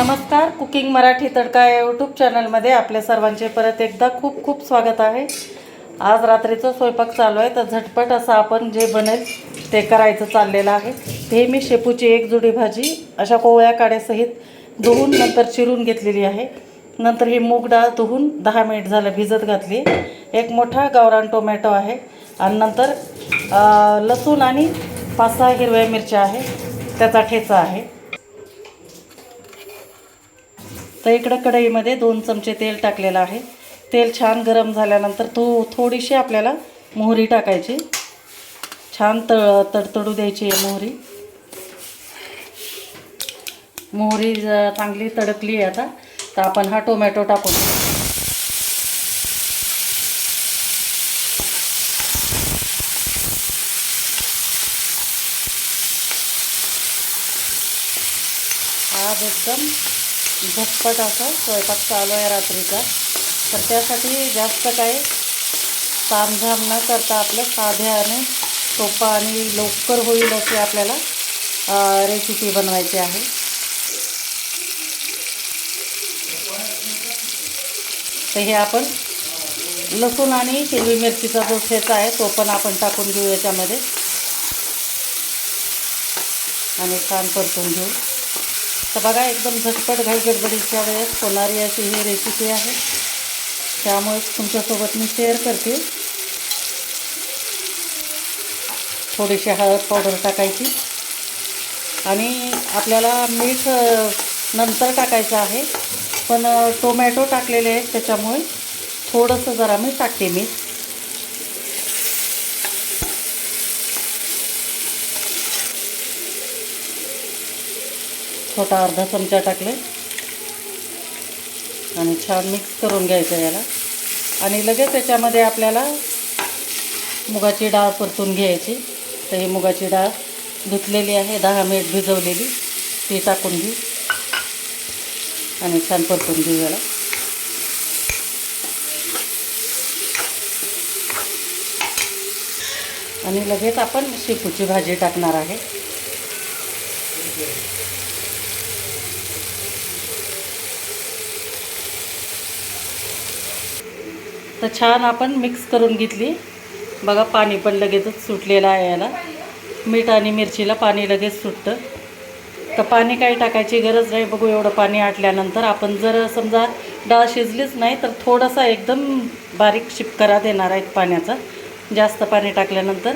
नमस्कार कुकिंग मराठी तडका या यूट्यूब चॅनलमध्ये आपल्या सर्वांचे परत एकदा खूप खूप स्वागत आहे. आज रात्रीचा स्वयंपाक चालू आहे तर झटपट असं आपण जे बनेल ते करायचं चाललेलं आहे. ते मी शेपूची एक जुडी भाजी अशा कोवळ्या काड्यासहित धुवून नंतर चिरून घेतलेली आहे. नंतर ही मूग डाळ धुवून दहा मिनिट झालं भिजत घातली. एक मोठा गावरान टोमॅटो आहे. आणि नंतर लसूण आणि पाच सहा हिरव्या मिरच्या आहे. त्याचा ठेचा आहे. तर इकडं कढईमध्ये दोन चमचे तेल टाकलेलं आहे. तेल छान गरम झाल्यानंतर तो थोडीशी आपल्याला मोहरी टाकायची. छान तळ तडतडू द्यायची आहे मोहरी. मोहरी ज- चांगली तडकली आहे आता तर आपण हा टोमॅटो टाकून आज एकदम झटपट असं स्वयंपाक चालू आहे रात्रीचा. तर त्यासाठी जास्त काही तामझाम न करता आपलं साध्या आणि सोपा आणि लवकर होईल अशी आपल्याला रेसिपी बनवायची आहे. तर हे आपण लसूण आणि हिरवी मिरचीचा जो ठेचा आहे तो पण आपण टाकून घेऊ याच्यामध्ये. आणि छान परतून घेऊ. तर बघा एकदम झटपट घाई गडबडीच्या वेळेस होणारी अशी ही रेसिपी आहे. त्यामुळेच तुमच्यासोबत मी शेअर करते. थोडीशी हळद पावडर टाकायची. आणि आपल्याला मीठ नंतर टाकायचं आहे. पण टोमॅटो टाकलेले आहेत त्याच्यामुळे थोडंसं जरा मी टाकते मीठ. छोटा अर्धा चमचा टाकले आणि छान मिक्स करून घ्यायचं याला. आणि लगेच त्याच्यामध्ये आपल्याला मुगाची डाळ परतून घ्यायची. तर ही मुगाची डाळ धुतलेली आहे दहा मिनिट भिजवलेली. ती टाकून घेऊ. आणि छान परतून घेऊ याला. आणि लगेच आपण शेपूची भाजी टाकणार आहे. तर छान आपण मिक्स करून घेतली. बघा पाणी पण लगेचच सुटलेलं आहे याला. मीठ आणि मिरचीला पाणी लगेच सुटतं. तर पाणी काही टाकायची गरज नाही. बघू एवढं पाणी आटल्यानंतर आपण जर समजा डाळ शिजलीच नाही तर थोडासा एकदम बारीक शिपकरा देणार आहेत पाण्याचा. जास्त पाणी टाकल्यानंतर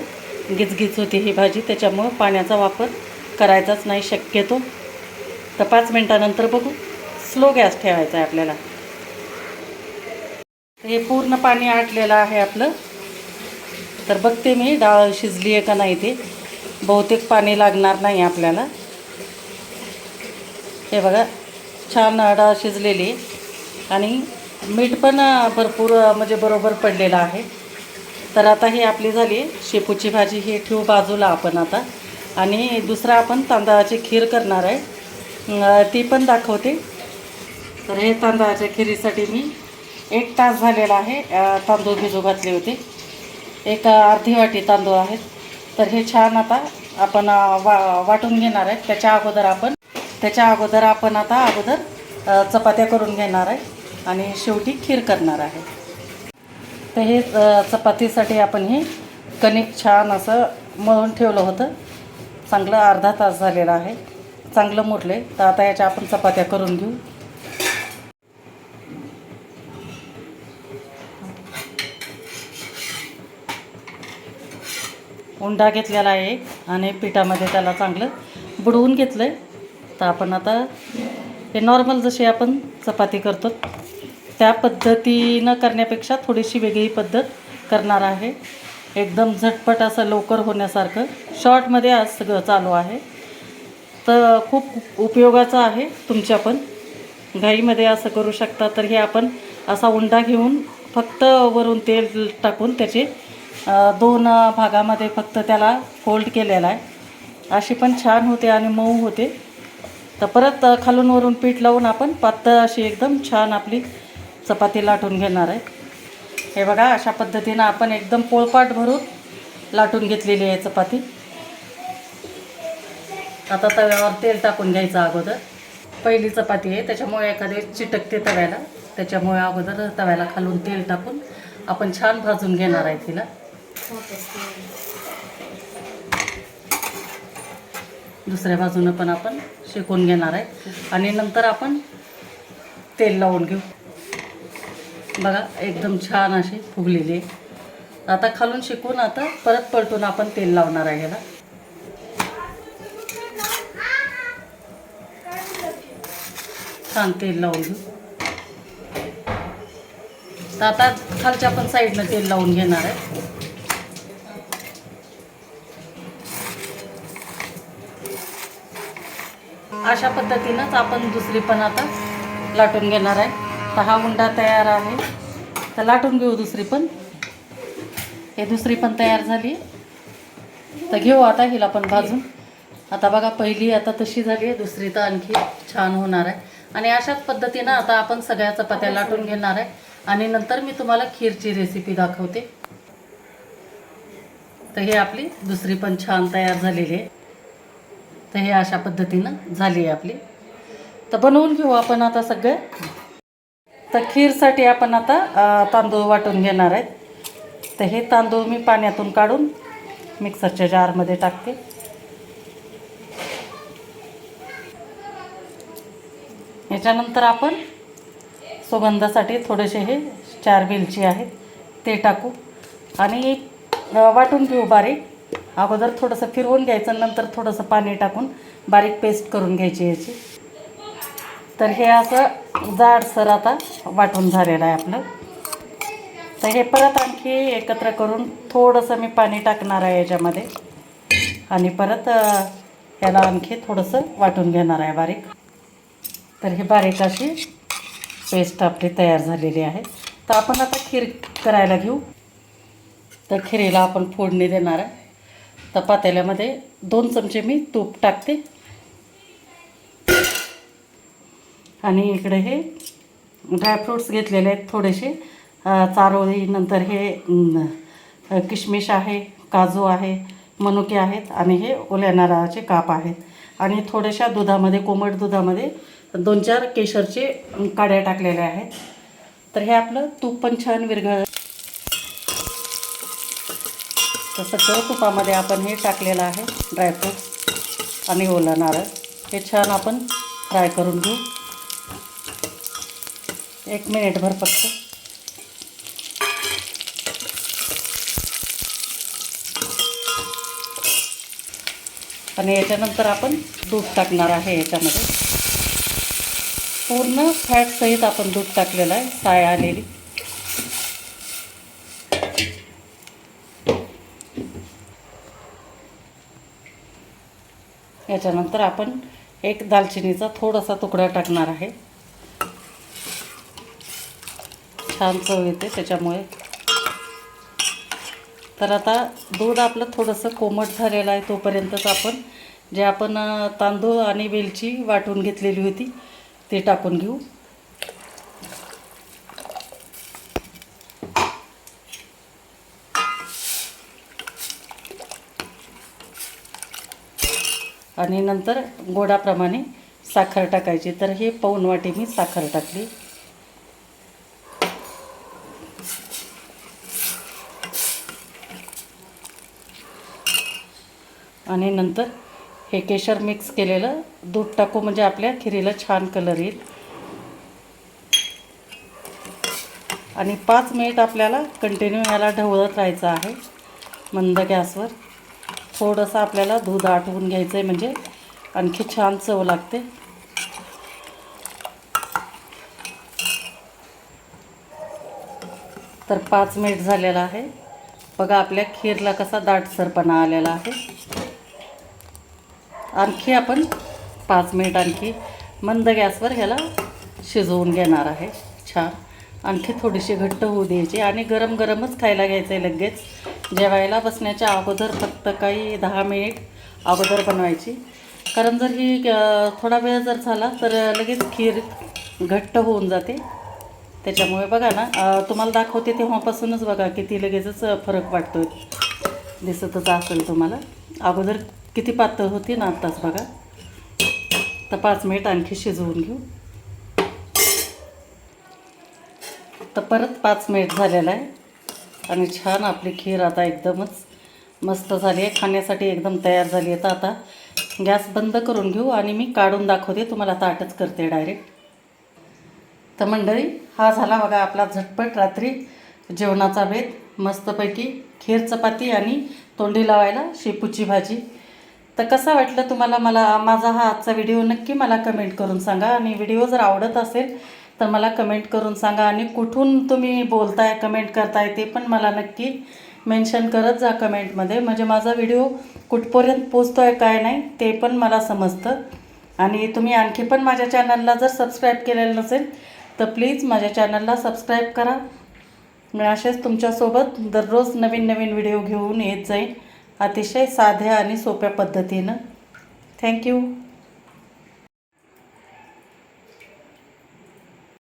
गिचगिच होती ही भाजी त्याच्यामुळं पाण्याचा वापर करायचाच नाही शक्यतो. तर पाच मिनटानंतर बघू. स्लो गॅस ठेवायचा आहे आपल्याला. हे पूर्ण पाणी आटलेलं आहे आपलं. तर बघते मी डाळ शिजली आहे का नाही ते. बहुतेक पाणी लागणार नाही आपल्याला. हे बघा छान डाळ शिजलेली आहे. आणि मीठ पण भरपूर म्हणजे बरोबर पडलेलं आहे. तर आता ही आपली झाली शेपूची भाजी ही ठेवू बाजूला आपण आता. आणि दुसरा आपण तांदळाची खीर करणार आहे. ती पण दाखवते. तर हे तांदळाच्या खिरीसाठी मी एक तास झालेला आहे तांदूळ भिजू घातले होते. एक अर्धी वाटी तांदूळ आहेत. तर हे छान आता आपण वा वाटून घेणार आहे त्याच्या अगोदर आपण त्याच्या अगोदर आपण आता अगोदर चपात्या करून घेणार आहे आणि शेवटी खीर करणार आहे. तर हे चपातीसाठी आपण हे कणिक छान असं मळून ठेवलं होतं. चांगलं अर्धा तास झालेला आहे. चांगलं मुरले. तर आता याच्या आपण चपात्या करून घेऊ. उंडा घेतलेला आहे आणि पिठामध्ये त्याला चांगलं बुडवून घेतलं आहे तर आपण आता हे नॉर्मल जशी आपण चपाती करतो त्या पद्धतीनं करण्यापेक्षा थोडीशी वेगळी पद्धत करणार आहे. एकदम झटपट असं लवकर होण्यासारखं. शॉर्टमध्ये आज सगळं चालू आहे. तर खूप उपयोगाचं आहे तुमच्या पण घाईमध्ये असं करू शकता तर हे आपण असा उंडा घेऊन फक्त वरून तेल टाकून त्याचे दोन भागामध्ये फक्त त्याला फोल्ड केलेला आहे. अशी पण छान होते आणि मऊ होते. तर परत खालून वरून पीठ लावून आपण पातळ अशी एकदम छान आपली चपाती लाटून घेणार आहे. हे बघा अशा पद्धतीनं आपण एकदम पोळपाट भरून लाटून घेतलेली आहे चपाती. आता तव्यावर तेल टाकून घ्यायचं अगोदर. पहिली चपाती आहे त्याच्यामुळे एखादे चिटकते तव्याला. त्याच्यामुळे अगोदर तव्याला खालून तेल टाकून आपण छान भाजून घेणार आहे तिला. दुसऱ्या बाजूनं पण आपण शेकून घेणार आहे. आणि नंतर आपण तेल लावून घेऊ. बघा एकदम छान अशी फुगलेली आहे. आता खालून शिकून आता परत पलटून आपण तेल लावणार आहे ह्याला. छान तेल लावून घेऊ. तर आता खालच्या पण साईडनं तेल लावून घेणार आहे. अशा पद्धतीनंच आपण दुसरी पण आता लाटून घेणार आहे. तर हा उंडा तयार आहे. तर लाटून घेऊ दुसरी पण. हे दुसरी पण तयार झाली. तर घेऊ आता हिला पण भाजून. आता बघा पहिली आता तशी झाली आहे. दुसरी तर आणखी छान होणार आहे. आणि अशाच पद्धतीनं आता आपण सगळ्या चपात्या लाटून घेणार आहे. आणि नंतर मी तुम्हाला खीरची रेसिपी दाखवते. तर हे आपली दुसरी पण छान तयार झालेली आहे. तर हे अशा पद्धतीनं झाली आहे आपली. तर बनवून घेऊ आपण आता सगळं. तर खीरसाठी आपण आता तांदूळ वाटून घेणार आहेत. तर हे तांदूळ मी पाण्यातून काढून मिक्सरच्या जारमध्ये टाकते. याच्यानंतर आपण सुगंधासाठी थोडेसे हे चार वेलची आहेत ते टाकू. आणि वाटून घेऊ बारीक. अगोदर थोडंसं फिरवून घ्यायचं नंतर थोडंसं पाणी टाकून बारीक पेस्ट करून घ्यायची याची. तर हे असं जाडसर आता वाटून झालेलं आहे आपलं. तर हे परत आणखी एकत्र करून थोडंसं मी पाणी टाकणार आहे याच्यामध्ये. आणि परत ह्याला याला आणखी थोडंसं वाटून घेणार आहे बारीक. तर हे बारीक अशी पेस्ट आपली तयार झालेली आहे. तर आपण आता खीर करायला घेऊ. तर खिरीला आपण फोडणी देणार आहे. तर पातेल्यामध्ये दोन चमचे मी तूप टाकते. आणि इकडे हे ड्रायफ्रूट्स घेतलेले आहेत थोडेसे. चारोळी नंतर हे किशमिश आहे काजू आहे मनुके आहेत आणि हे ओल्या नारळाचे काप आहेत. आणि थोड्याशा दुधामध्ये कोमट दुधामध्ये दोन चार केशरचे काड्या टाकलेल्या आहेत. तर हे आपलं तूप पण छान विरघळ तसं सगळं तुपामध्ये आपण हे टाकलेलं आहे ड्रायफ्रूट आणि ओला नारळ. हे छान आपण फ्राय करून घेऊ. एक मिनिटभर फक्त. आणि याच्यानंतर आपण दूध टाकणार आहे याच्यामध्ये. पूर्ण फॅटसहित आपण दूध टाकलेलं आहे साय आलेली. त्याच्यानंतर आपण एक दालचिनीचा थोडासा तुकडा टाकणार आहे. छान चव येते त्याच्यामुळे. तर आता दूध आपलं थोडंसं कोमट झालेलं आहे तोपर्यंतच आपण जे आपण तांदूळ आणि वेलची वाटून घेतलेली होती ते टाकून घेऊ. आणि नंतर गोडाप्रमाणे साखर टाकायची. तर हे पाऊण वाटी मी साखर टाकली. आणि नंतर हे केशर मिक्स केलेलं दूध टाकू म्हणजे आपल्या खिरीला छान कलर येईल. आणि पाच मिनिट आपल्याला कंटिन्यू ह्याला ढवळत राहायचं आहे. मंद गॅसवर. थोडंसं आपल्याला दूध आटवून घ्यायचं आहे म्हणजे आणखी छान चव लागते. तर पाच मिनिट झालेला आहे. बघा आपल्या खीरला कसा दाटसरपणा आलेला आहे. आणखी आपण पाच मिनिट आणखी मंद गॅसवर ह्याला शिजवून घेणार आहे. छान. आणखी थोडीशी घट्ट होऊ द्यायची आणि गरम गरमच खायला घ्यायचं आहे लगेच. जेवायला बसण्याच्या अगोदर फक्त काही दहा मिनिट अगोदर बनवायची. कारण जर ही थोडा वेळ जर झाला तर लगेच खीर घट्ट होऊन जाते. त्याच्यामुळे बघा ना तुम्हाला दाखवते तेव्हापासूनच बघा किती लगेचच फरक वाटतो दिसतच असेल तुम्हाला. अगोदर किती पातळ होती ना आत्ताच बघा. तर पाच मिनिट आणखी शिजवून घेऊ. तर परत पाच मिनिट झालेला आहे. आणि छान आपली खीर आता एकदमच मस्त झाली आहे. खाण्यासाठी एकदम तयार झाली आहे. तर आता गॅस बंद करून घेऊ आणि मी काढून दाखवते. तुम्हाला ताटच करते डायरेक्ट. तर मंडळी हा झाला बघा आपला झटपट रात्री जेवणाचा बेत मस्तपैकी खीर चपाती आणि तोंडी लावायला शेपूची भाजी. तर कसा वाटलं तुम्हाला मला माझा हा आजचा व्हिडिओ नक्की मला कमेंट करून सांगा. आणि व्हिडिओ जर आवडत असेल तर मला कमेंट करून सांगा आणि कुठून तुम्ही बोलताय कमेंट करताय ते पण मला नक्की मेन्शन करत जा कमेंटमध्ये म्हणजे माझा व्हिडिओ कुठपर्यंत पोचतो आहे काय नाही ते पण मला समजतं. आणि तुम्ही आणखी पण माझ्या चॅनलला जर सबस्क्राईब केलेलं नसेल तर प्लीज माझ्या चॅनलला सबस्क्राईब करा. मी असेच तुमच्यासोबत दररोज नवीन नवीन व्हिडिओ घेऊन येत जाईन. अतिशय साध्या आणि सोप्या पद्धतीनं. थँक्यू